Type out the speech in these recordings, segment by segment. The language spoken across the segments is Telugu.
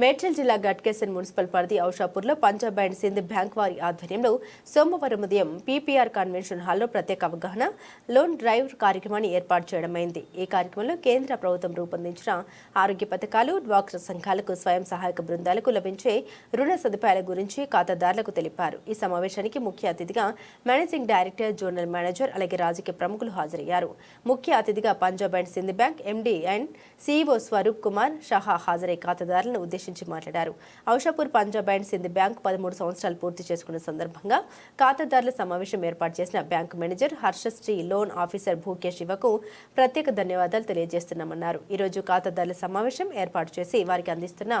మేడ్చల్ జిల్లా గట్కేసన్ మున్సిపల్ పరిధి ఔషాపూర్లో పంజాబ్ అండ్ సింధ్ బ్యాంక్ వారి ఆధ్వర్యంలో సోమవారం ఉదయం పీపీఆర్ కన్వెన్షన్ హాల్లో ప్రత్యేక అవగాహన లోన్ డ్రైవ్ కార్యక్రమాన్ని ఏర్పాటు చేయడమైంది. ఈ కార్యక్రమంలో కేంద్ర ప్రభుత్వం రూపొందించిన ఆరోగ్య పథకాలు డ్వాక్రా సంఘాలకు స్వయం సహాయక బృందాలకు లభించే రుణ సదుపాయాల గురించి ఖాతాదారులకు తెలిపారు. ఈ సమావేశానికి ముఖ్య అతిథిగా మేనేజింగ్ డైరెక్టర్ జోనల్ మేనేజర్ అలాగే రాజకీయ ప్రముఖులు హాజరయ్యారు. ముఖ్య అతిథిగా Punjab and Sind Bank MD and CEO Swarup Kumar Shaha హాజరై ఖాతాదారులను ఉద్దేశించి మాట్లాడారు. ఔషాపూర్ పంజాబ్ అండ్ సింధ్ బ్యాంక్ పదమూడు సంవత్సరాలు పూర్తి చేసుకున్న సందర్భంగా ఖాతాదారుల సమావేశం ఏర్పాటు చేసిన bank manager Harshasri loan officer Bhuke శివకు ప్రత్యేక ధన్యవాదాలు తెలియజేస్తున్నామన్నారు. ఈరోజు ఖాతాదారుల సమావేశం ఏర్పాటు చేసి వారికి అందిస్తున్న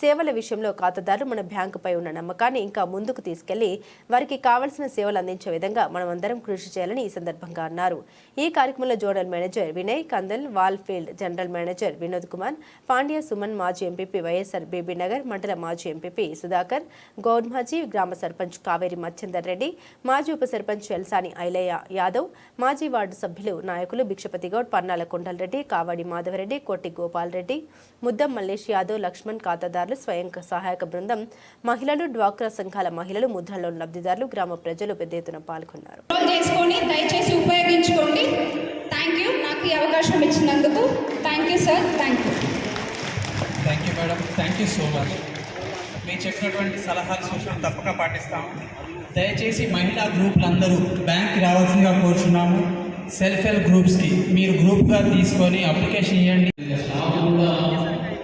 సేవల విషయంలో ఖాతాదారులు మన బ్యాంకుపై ఉన్న నమ్మకాన్ని ఇంకా ముందుకు తీసుకెళ్ళి వారికి కావలసిన సేవలు అందించే విధంగా మనమందరం కృషి చేయాలని ఈ సందర్భంగా అన్నారు. ఈ కార్యక్రమంలో జోనల్ మేనేజర్ వినయ్ కందల్ వాల్ఫీల్డ్ జనరల్ మేనేజర్ వినోద్ కుమార్ పాండ్య సుమన్ మాజీ ఎంపీపీ వైఎస్ఆర్ బేబీనగర్ మండల మాజీ ఎంపీపీ సుధాకర్ గౌడ్మాజీ గ్రామ సర్పంచ్ కావేరి మచ్చిందర్ రెడ్డి మాజీ ఉప సర్పంచ్ ఎల్సాని ఐలయ్య యాదవ్ మాజీ వార్డు సభ్యులు నాయకులు భిక్షపతి గౌడ్ పన్నాల కొండలరెడ్డి కావడి మాధవరెడ్డి కోటి గోపాల్ రెడ్డి ముద్దం మల్లేష్ యాదవ్ లక్ష్మణ్ ఖాతాదారులు స్వయం సహాయక బృందం మహిళలు డ్వాక్రా సంఘాల మహిళలు ముద్రలో లబ్ధిదారులు గ్రామ ప్రజలు పెద్ద ఎత్తున పాల్గొన్నారు. చేసుకొని దయచేసి ఉపయోగించుకోండి. థ్యాంక్ యూ నాకు ఈ అవకాశం ఇచ్చినందుకు. Thank you sir thank you madam thank you so much మీరు చెప్పినటువంటి సలహాలు సూచనలు తప్పక పాటిస్తాము. దయచేసి మహిళా గ్రూపులందరూ బ్యాంక్కి రావాల్సిందిగా కోరుచున్నాము. సెల్ఫ్ హెల్ప్ గ్రూప్స్కి మీరు గ్రూప్గా తీసుకొని అప్లికేషన్ ఇవ్వండి. మీ దగ్గర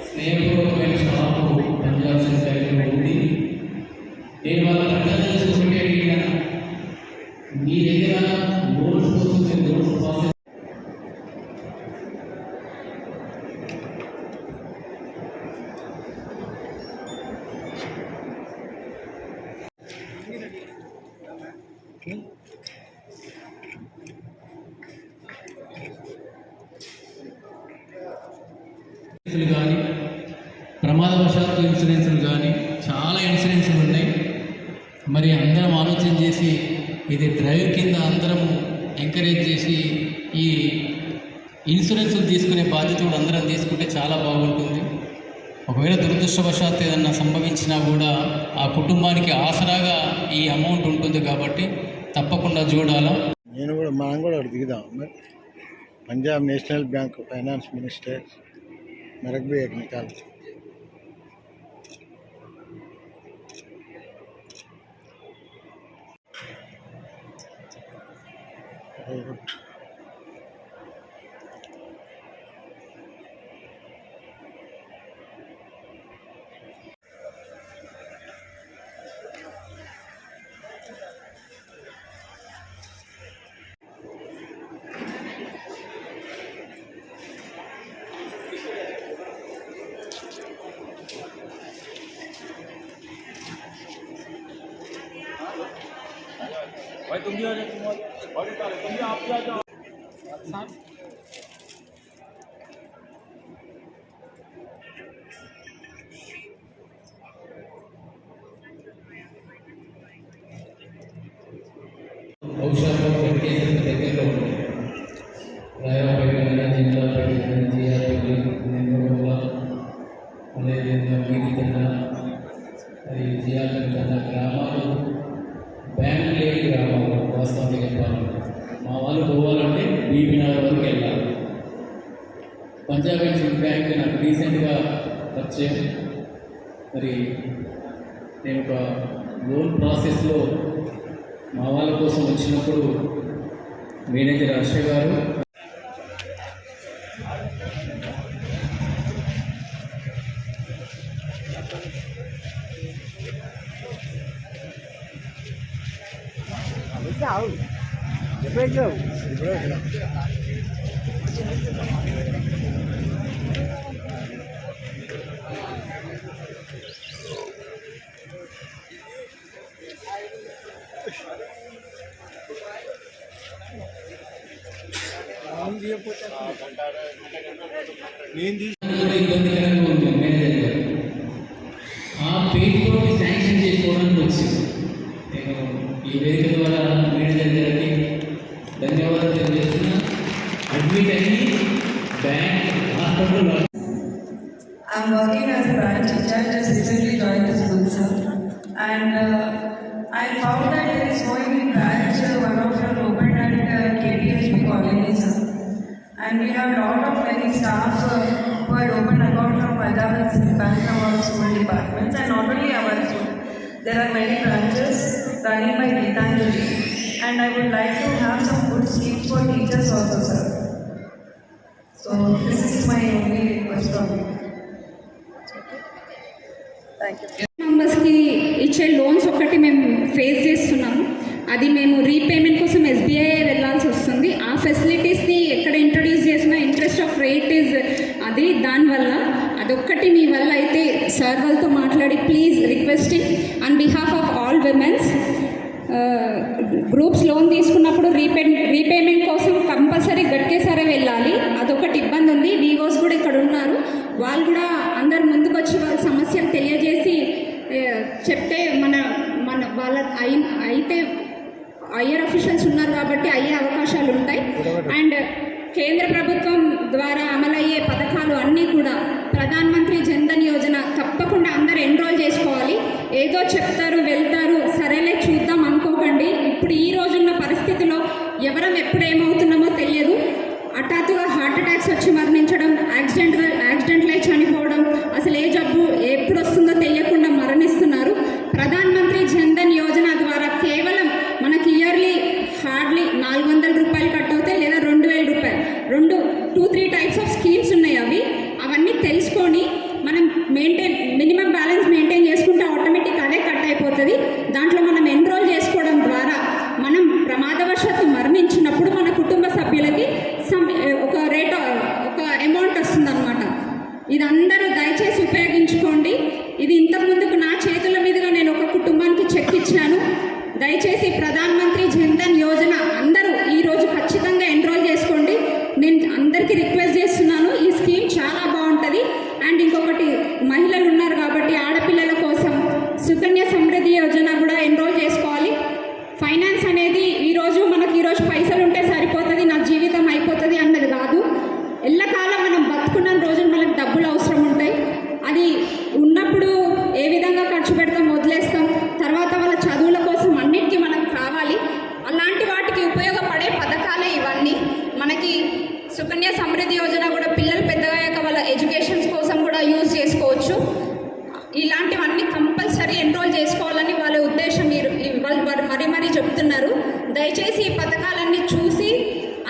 స్నేహపూర్వకమైన స్టాఫ్ పంజాబ్ సొసైటీలో ఉంది నేను వాళ్ళ ప్రజలు సొసైటీ అడిగిన మీ దగ్గర లోన్స్ కానీ ప్రమాదవశాత్తు ఇన్సూరెన్స్లు కానీ చాలా ఇన్సూరెన్స్లు ఉన్నాయి. మరి అందరం ఆలోచన చేసి ఇది డ్రైవ్ కింద అందరం ఎంకరేజ్ చేసి ఈ ఇన్సూరెన్స్ తీసుకునే బాధ్యత కూడా అందరం తీసుకుంటే చాలా బాగుంటుంది. ఒకవేళ దురదృష్టవశాత్తు ఏదన్నా సంభవించినా కూడా ఆ కుటుంబానికి ఆసరాగా ఈ అమౌంట్ ఉంటుంది కాబట్టి తప్పకుండా చూడాలా. నేను కూడా మనం కూడా ఒకటి దిగుదాం. మరి Punjab National Bank finance minister भाई तुम भी आ जाओ भाई तुम भी आप भी आ जाओ ઔષધો ફેંકી ફેંકી લોકો રાયો ભગવાનના જિંદા ભગવાન જીયા ભગવાન અને જિંદા ભગવાન જીયા ભગવાન ગ્રામાનું బ్యాంక్ లేని గ్రామం వాస్తవానికి చెప్పాలంటే. మా వాళ్ళు పోవాలంటే బీబీనగర్ వరకు వెళ్ళాలి. పంజాబ్ నేషనల్ బ్యాంక్ నాకు రీసెంట్గా పరిచయం మరి నేను ఒక లోన్ ప్రాసెస్లో మా వాళ్ళ కోసం వచ్చినప్పుడు మేనేజర్ హర్ష గారు ఇప్పుడే వచ్చినా. కూడా ఆ పెయిన్ తోటి శాంక్షన్ చేసుకోవడానికి వచ్చింది నేను ఈ వేదిక ద్వారా ధన్యవాదాలు తెలియజేస్తున్నా అడ్మిట్ అయ్యి bank hospital I'm working as a branch teacher I just recently joined the school, sir. And uh, I found that there is no any branch, uh, one of them opened at uh, KPHP colony, sir. And we have a lot of many staff uh, who had opened account from Punjab and Sindh Bank from our school departments. And not only our school, there are many branches running by Geetanjali. And I would like to have some good schemes for teachers Also, sir. So this is my only request from you. మెంబర్స్కి ఇచ్చే లోన్స్ ఒకటి మేము ఫేస్ చేస్తున్నాము అది మేము రీపేమెంట్ కోసం ఎస్బీఐ వెళ్ళాల్సి వస్తుంది. ఆ ఫెసిలిటీస్ని ఎక్కడ ఇంట్రడ్యూస్ చేసినా ఇంట్రెస్ట్ ఆఫ్ రేట్ ఈజ్ అది. దానివల్ల అదొక్కటి మీ వల్ల అయితే సార్ వాళ్ళతో మాట్లాడి please requesting on behalf of all women's groups loan తీసుకున్నప్పుడు రీపే రీపేమెంట్ కోసం కంపల్సరీ గట్కేసారే వెళ్ళాలి. అదొకటి ఇబ్బంది ఉంది. వివోస్ కూడా ఇక్కడ ఉన్నారు. వాళ్ళు కూడా అందరు ముందుకొచ్చి వాళ్ళ సమస్యలు తెలియజేసి చెప్తే మన మన వాళ్ళ అయి అయితే హయ్యర్ అఫీషియల్స్ ఉన్నారు కాబట్టి అయ్యే అవకాశాలు ఉంటాయి. అండ్ కేంద్ర ప్రభుత్వం ద్వారా అమలయ్యే పథకాలు అన్నీ కూడా ప్రధానమంత్రి జన్ధన్ యోజన తప్పకుండా అందరు ఎన్రోల్ చేసుకోవాలి. రిక్వెస్ట్ చేస్తున్నాను. ఈ స్కీమ్ చాలా బాగుంటుంది. అండ్ ఇంకొకటి మహిళలు ఉన్నారు కాబట్టి ఆడపిల్లల కోసం సుకన్య సమృద్ధి యోజన కూడా ఎన్రోల్ చేసుకోవాలి ఫైనాన్స్ అనేది ఈరోజు మనకి ఈరోజు పైసలు ఉంటే సరిపోతుంది నా జీవితం అయిపోతుంది అన్నది కాదు ఎల్లకాలం మనం బతుకున్న రోజులు మనకు డబ్బులు అవసరం ఉంటాయి అది ఉన్నప్పుడు ఏ విధంగా ఖర్చు పెడతాం వదిలేస్తాం తర్వాత వాళ్ళ చదువుల కోసం అన్నిటికీ మనకు కావాలి అలాంటి వాటికి ఉపయోగపడే పథకాలే ఇవన్నీ మనకి సుకన్య సమృద్ధి యోజన కూడా పిల్లలు పెద్దగయ్యాక వాళ్ళ ఎడ్యుకేషన్స్ కోసం కూడా యూజ్ చేసుకోవచ్చు ఇలాంటివన్నీ కంపల్సరీ ఎన్రోల్ చేసుకోవాలని వాళ్ళ ఉద్దేశం మీరు వాళ్ళు వారు మరీ పెడుతున్నారు దయచేసి ఈ పథకాలన్నీ చూసి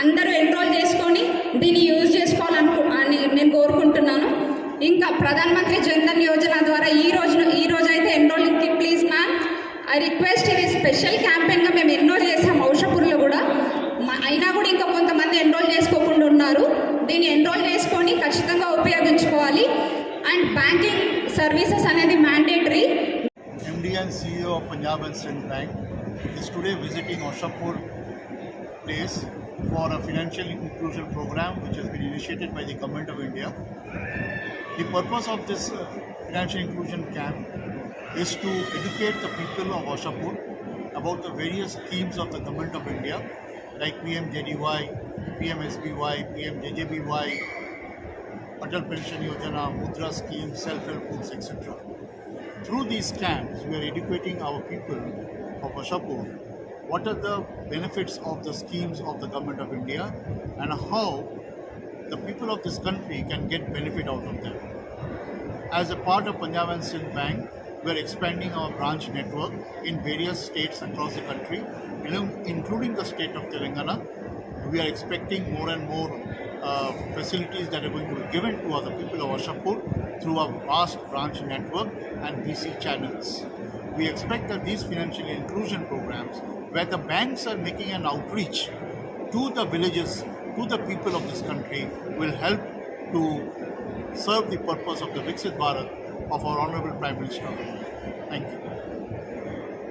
అందరూ ఎన్రోల్ చేసుకొని దీన్ని యూజ్ చేసుకోవాలనుకు అని నేను కోరుకుంటున్నాను. ఇంకా ప్రధాన మంత్రి జన్ధన్ యోజన ద్వారా ఈ రోజున ఈ రోజు అయితే ఎన్రోలింగ్కి ప్లీజ్ మ్యామ్ ఐ రిక్వెస్ట్ ఇది స్పెషల్ క్యాంపెయిన్గా మేము ఎన్రోల్ చేసాం ఔషపూర్లో కూడా. అయినా కూడా ఇంకా కొంతమంది ఎన్రోల్ చేసుకోకుండా ఉన్నారు. దీన్ని ఎన్రోల్ చేసుకొని ఖచ్చితంగా ఉపయోగించుకోవాలి. అండ్ బ్యాంకింగ్ సర్వీసెస్ అనేది mandatory MD and CEO of Punjab is today visiting Oshapur place for a financial inclusion program which has been initiated by the Government of India. The purpose of this uh, financial inclusion camp is to educate the people of Oshapur about the various schemes of the Government of India like PMJDY, PMSBY, PMJJBY, Atal Pension Yojana, Mudra scheme, self-help groups, etc. Through these camps, we are educating our people of Ashapur what are the benefits of the schemes of the government of India and how the people of this country can get benefit out of them. As a part of Punjab and Sindh Bank, we are expanding our branch network in various states across the country, including- including the state of Telangana. We are expecting more and more uh, facilities that are going to be given to other people of Ashapur through our vast branch network and BC channels. We expect that these financial inclusion programs, where the banks are making an outreach to the villages, to the people of this country, will help to serve the purpose of the Viksit Bharat of our Honorable Prime Minister. Thank you.